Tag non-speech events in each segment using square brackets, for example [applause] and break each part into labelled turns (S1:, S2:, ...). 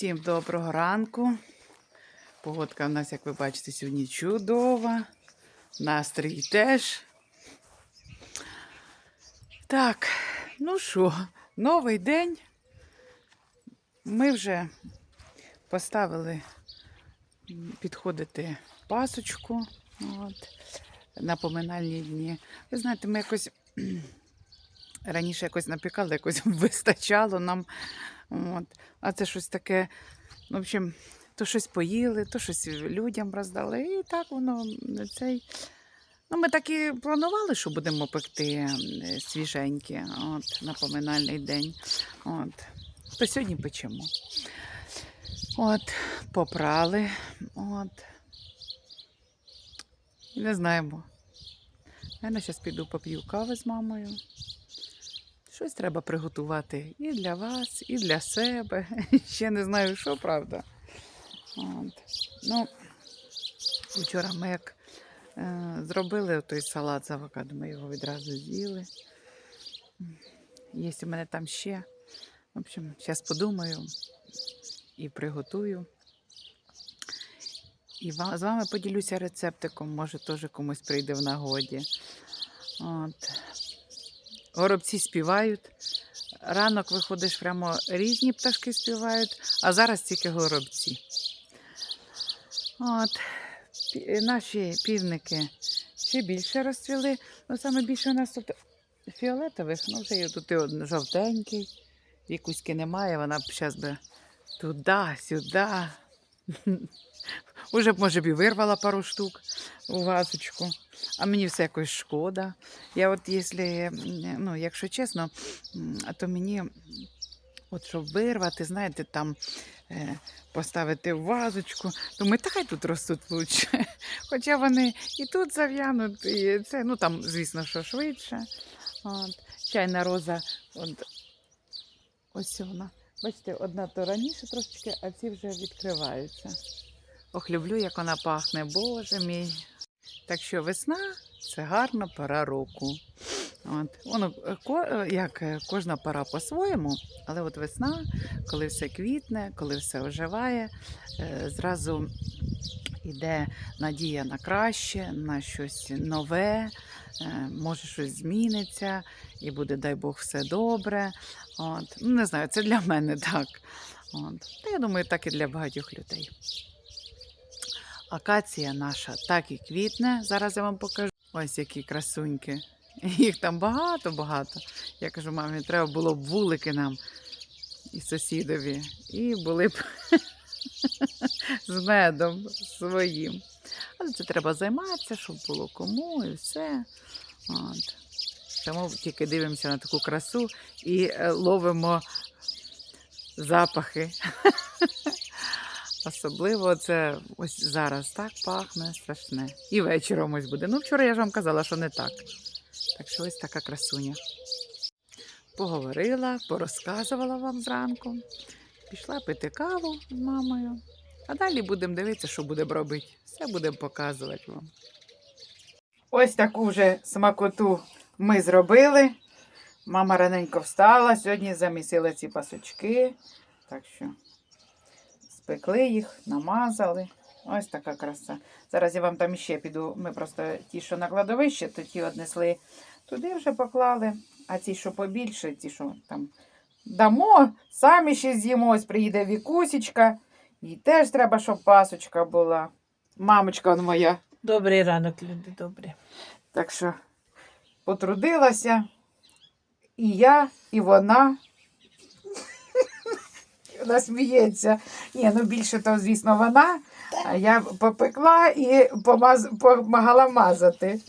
S1: Всім доброго ранку. Погодка в нас, як ви бачите, сьогодні чудова. Настрій теж. Так, ну що, новий день. Ми вже поставили підходити пасочку от, на поминальні дні. Ви знаєте, ми якось раніше якось напікали, якось [laughs] вистачало нам. От. А це щось таке, ну, в общем, то щось поїли, то щось людям роздали. І так воно цей. Ну, ми так і планували, що будемо пекти е, свіженькі от, на поминальний день. От. То сьогодні печемо. От, попрали. От. Не знаємо. Я зараз піду поп'ю кави з мамою. Щось треба приготувати і для вас, і для себе. [laughs] Ще не знаю, що правда. От. Ну, вчора ми як е, зробили той салат з авокадо, ми його відразу з'їли. Є у мене там ще. В общем, зараз подумаю і приготую. І з вами поділюся рецептиком, може теж комусь прийде в нагоді. От. Горобці співають. Ранок виходиш, прямо різні пташки співають, а зараз тільки горобці. От. Наші півники ще більше розцвіли. Ну, саме більше у нас тут фіолетових, ну вже є тут і один жовтенький. Вікуськи немає, вона б зараз би туди, сюди. [laughs] Уже може б, і вирвала пару штук у вазочку. А мені все якось шкода. Я от, якщо, ну, якщо чесно, то мені, от щоб вирвати, знаєте, там е, поставити в вазочку, думаю, та хай тут ростуть лучше. [laughs] Хоча вони і тут зав'януть, і це, ну там, звісно, що швидше. От. Чайна роза, от, ось вона. Бачите, одна то раніше трошечки, а ці вже відкриваються. Ох, люблю, як вона пахне, боже мій. Так що весна це гарна пора року. От. Воно е, ко- е, як е, кожна пора по-своєму, але от весна, коли все квітне, коли все оживає, зразу йде надія на краще, на щось нове, може щось зміниться, і буде, дай Бог, все добре. От. Ну, не знаю, це для мене [laughs] так. От. Та я думаю, так і для багатьох людей. Акація наша так і квітне. Зараз я вам покажу. Ось які красуньки. Їх там багато-багато. Я кажу, мамі, треба було б вулики нам і сусідові. І були б [laughs] з медом своїм. Але це треба займатися, щоб було кому і все. От. Тому тільки дивимося на таку красу і е, ловимо запахи. [laughs] Особливо це ось зараз так пахне страшне. І вечором ось буде. Ну, вчора я ж вам казала, що не так. Так що ось така красуня. Поговорила, порозказувала вам зранку. Пішла пити каву з мамою. А далі будемо дивитися, що будемо робити. Все будемо показувати вам. Ось таку вже смакоту ми зробили. Мама раненько встала, сьогодні замісила ці пасочки. Так що спекли їх, намазали. Ось така краса. Зараз я вам там ще піду. Ми просто ті, що на кладовище, то ті однесли туди вже поклали. А ті, що побільше, ті, що там дамо, самі ще з'їмо. Ось приїде Вікусічка. Їй теж треба, щоб пасочка була. Мамочка он моя.
S2: Добрий ранок, люди добрі.
S1: Так що потрудилася і я, і вона. [laughs] Вона сміється. Ні, ну більше то, звісно, вона. А я попекла і помаз... помагала мазати.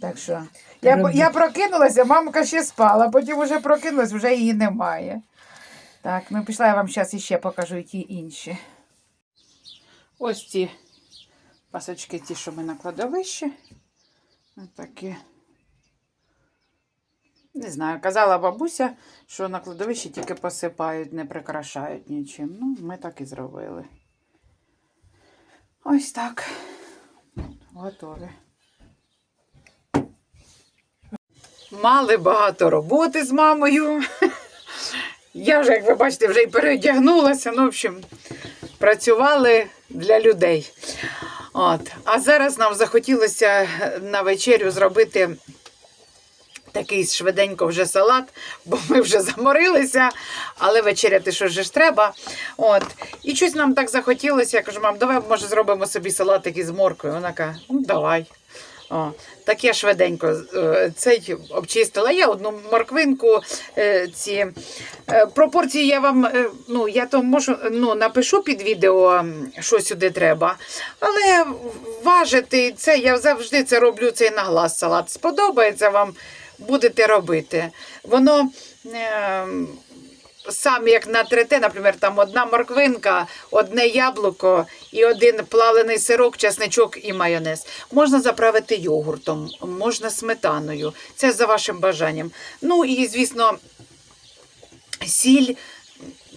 S1: Так що. Я, я прокинулася, мамка ще спала, потім вже прокинулась, вже її немає. Так, ну пішла я вам зараз іще покажу і ті інші. Ось ці пасочки, ті, що ми на кладовищі. Отакі. Не знаю, казала бабуся, що на кладовищі тільки посипають, не прикрашають нічим. Ну, ми так і зробили. Ось так. Готові. Мали багато роботи з мамою. Я вже, як ви бачите, вже й переодягнулася. Ну, в общем, працювали для людей. От. А зараз нам захотілося на вечерю зробити такий швиденько вже салат, бо ми вже заморилися, але вечеряти що ж треба. От. І щось нам так захотілося. Я кажу, мам, давай може зробимо собі салатик із морквою. Вона каже, ну давай. О, так я швиденько е, цей обчистила. Я одну морквинку, е, ці е, пропорції я вам ну, я то можу ну, напишу під відео, що сюди треба. Але важити це, я завжди це роблю цей на глаз салат. Сподобається вам, будете робити. Воно. Сам як натрете, наприклад, там одна морквинка, одне яблуко і один плавлений сирок, чесничок і майонез. Можна заправити йогуртом, можна сметаною. Це за вашим бажанням. Ну і, звісно, сіль,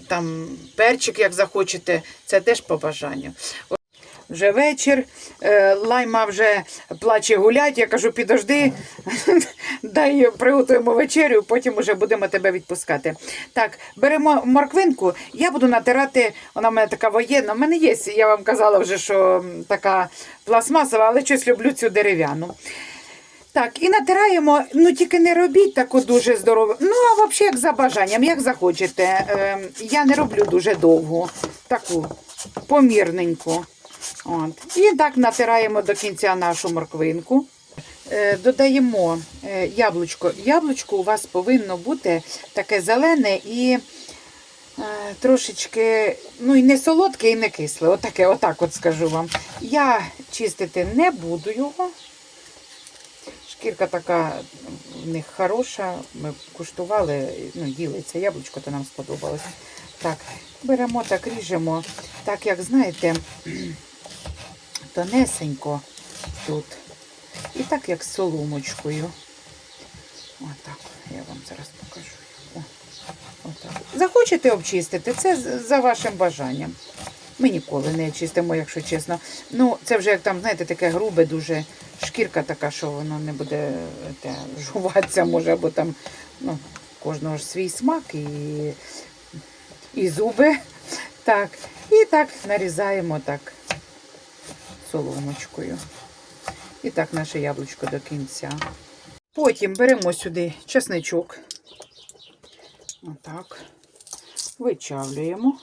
S1: там перчик, як захочете, це теж по бажанню. Вже вечір, е, лайма вже плаче гулять. Я кажу, підожди, [laughs] дай приготуємо вечерю, потім вже будемо тебе відпускати. Так, беремо морквинку, я буду натирати, вона в мене така воєнна. У мене є, я вам казала вже, що така пластмасова, але щось люблю цю дерев'яну. Так, і натираємо, ну тільки не робіть таку дуже здорову. Ну, а взагалі, як за бажанням, як захочете. Ем, я не роблю дуже довгу, таку помірненьку. От. І так натираємо до кінця нашу морквинку. Е, додаємо е, яблучко. Яблучко у вас повинно бути таке зелене і е, трошечки, ну і не солодке, і не кисле. Отаке, отак от скажу вам. Я чистити не буду його. Шкірка така в них хороша. Ми куштували, ну, їли це яблучко, то нам сподобалось. Так, беремо так, ріжемо, так як знаєте, тонесенько тут. І так як з соломочкою. Отак, я вам зараз покажу. О, отак. Захочете обчистити, це за вашим бажанням. Ми ніколи не чистимо, якщо чесно. Ну, це вже як там, знаєте, таке грубе, дуже шкірка така, що воно не буде те, жуватися, може, або там, ну, кожного ж свій смак і, і зуби. Так. І так нарізаємо так соломочкою. І так наше яблучко до кінця. Потім беремо сюди чесничок. Отак. Вичавлюємо.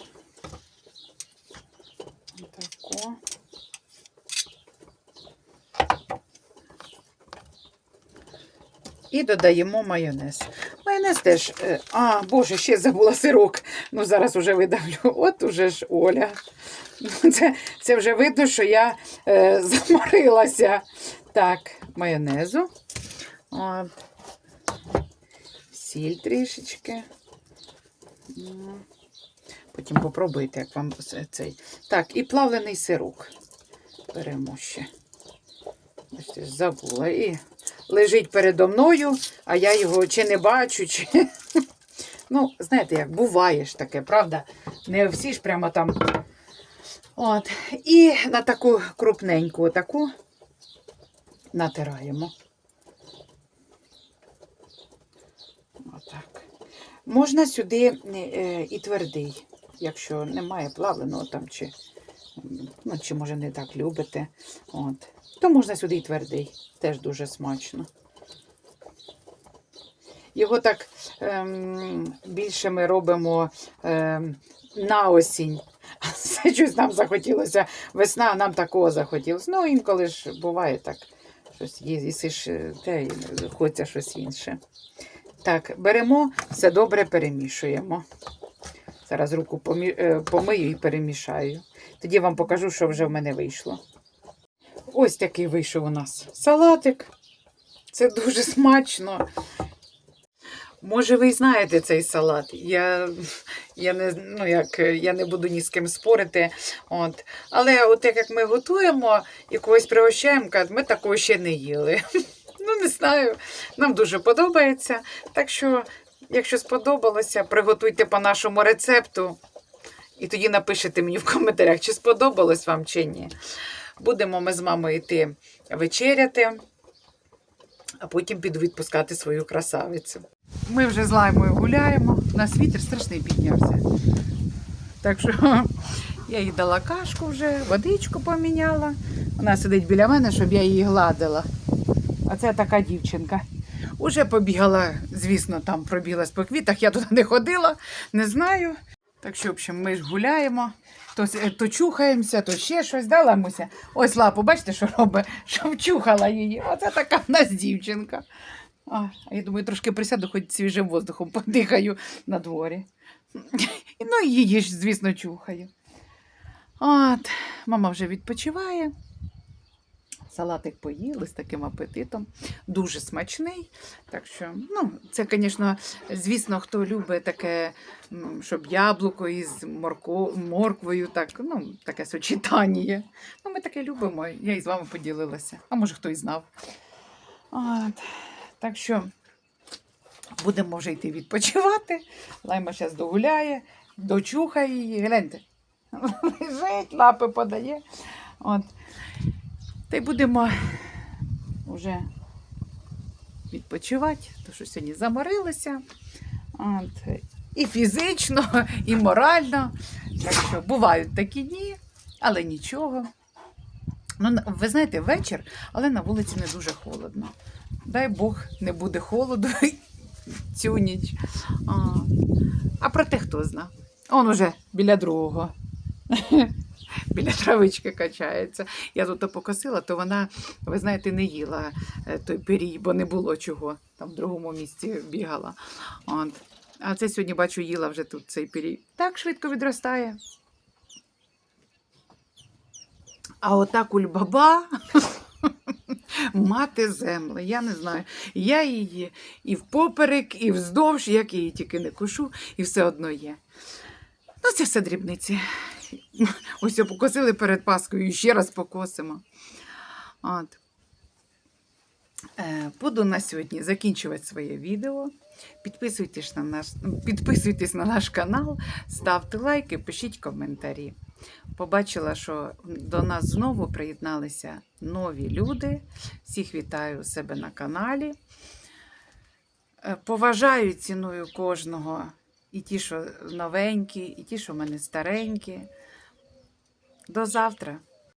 S1: І додаємо майонез. Майонез теж. е, А, Боже, ще забула сирок. Ну, зараз уже видавлю. От уже ж Оля. Ну, Це, це вже видно, що я е, заморилася. Так, майонезу. От. Сіль трішечки. Потім попробуйте, як вам цей. Так, і плавлений сирок. Беремо ще. Бачите, забула. І лежить передо мною, а я його чи не бачу, чи. Ну, знаєте, як буває ж таке, правда? Не всі ж прямо там. От. І на таку крупненьку таку натираємо. Отак. Можна сюди е, і твердий, якщо немає плавленого там, чи, ну, чи може не так любите. От. То можна сюди і твердий. Теж дуже смачно. Його так ем, більше ми робимо ем, на осінь. [laughs] Це щось нам захотілося. Весна, нам такого захотілося. Ну, інколи ж буває так. Щось є, їсиш е, те, хочеться щось інше. Так, беремо, все добре перемішуємо. Зараз руку помі... е, помию і перемішаю. Тоді вам покажу, що вже в мене вийшло. Ось такий вийшов у нас салатик. Це дуже смачно. Може, ви знаєте цей салат. Я, я, не, ну, як, я не буду ні з ким спорити. От. Але от як ми готуємо і когось пригощаємо, ми такого ще не їли. [laughs] Ну, не знаю. Нам дуже подобається. Так що, якщо сподобалося, приготуйте по нашому рецепту. І тоді напишете мені в коментарях, чи сподобалось вам чи ні. Будемо ми з мамою йти вечеряти, а потім піду відпускати свою красавицю. Ми вже з лаймою гуляємо. У нас вітер страшний піднявся. Так що я їй дала кашку вже, водичку поміняла. Вона сидить біля мене, щоб я її гладила. А це така дівчинка. Уже побігала, звісно, там пробіглась по квітах. Я туди не ходила, не знаю. Так що, в общем, ми ж гуляємо, то, то чухаємося, то ще щось да, Ламуся? Ось лапу, бачите, що робить? [laughs] Щоб чухала її. Оце така в нас дівчинка. А я думаю, трошки присяду, хоч свіжим воздухом подихаю на дворі. [laughs] Ну, і її ж, звісно, чухаю. От, мама вже відпочиває. Салатик поїли з таким апетитом. Дуже смачний. Так що, ну, це, звісно, звісно, хто любить таке, щоб яблуко із морко, морквою, так, ну, таке сочетання. Ну, ми таке любимо. Я і з вами поділилася. А може, хто і знав. От. Так що будемо вже йти відпочивати. Лайма зараз догуляє, дочухає її. Гляньте. [laughs] Лежить, лапи подає. От. Та й будемо вже відпочивати, тому що сьогодні заморилися. От. І фізично, і морально. Так що бувають такі дні, але нічого. Ну, ви знаєте, вечір, але на вулиці не дуже холодно. Дай Бог не буде холоду [laughs] цю ніч. А, а проте хто зна. Он уже біля другого. [laughs] Біля травички качається. Я тут покосила, то вона, ви знаєте, не їла е, той пирій, бо не було чого. Там в другому місці бігала. От. А це сьогодні бачу, їла вже тут цей пирій. Так швидко відростає. А ота кульбаба мати земли. Я не знаю. Я її і впоперек, і вздовж, як її тільки не кушу, і все одно є. Ну, це все дрібниці. [laughs] Ось покосили перед Паскою і ще раз покосимо. От. Е, Буду на сьогодні закінчувати своє відео. Підписуйтесь на наш, підписуйтесь на наш канал, ставте лайки, пишіть коментарі. Побачила, що до нас знову приєдналися нові люди. Всіх вітаю у себе на каналі. Е, Поважаю, ціную кожного. І ті, що новенькі, і ті, що в мене старенькі. До завтра.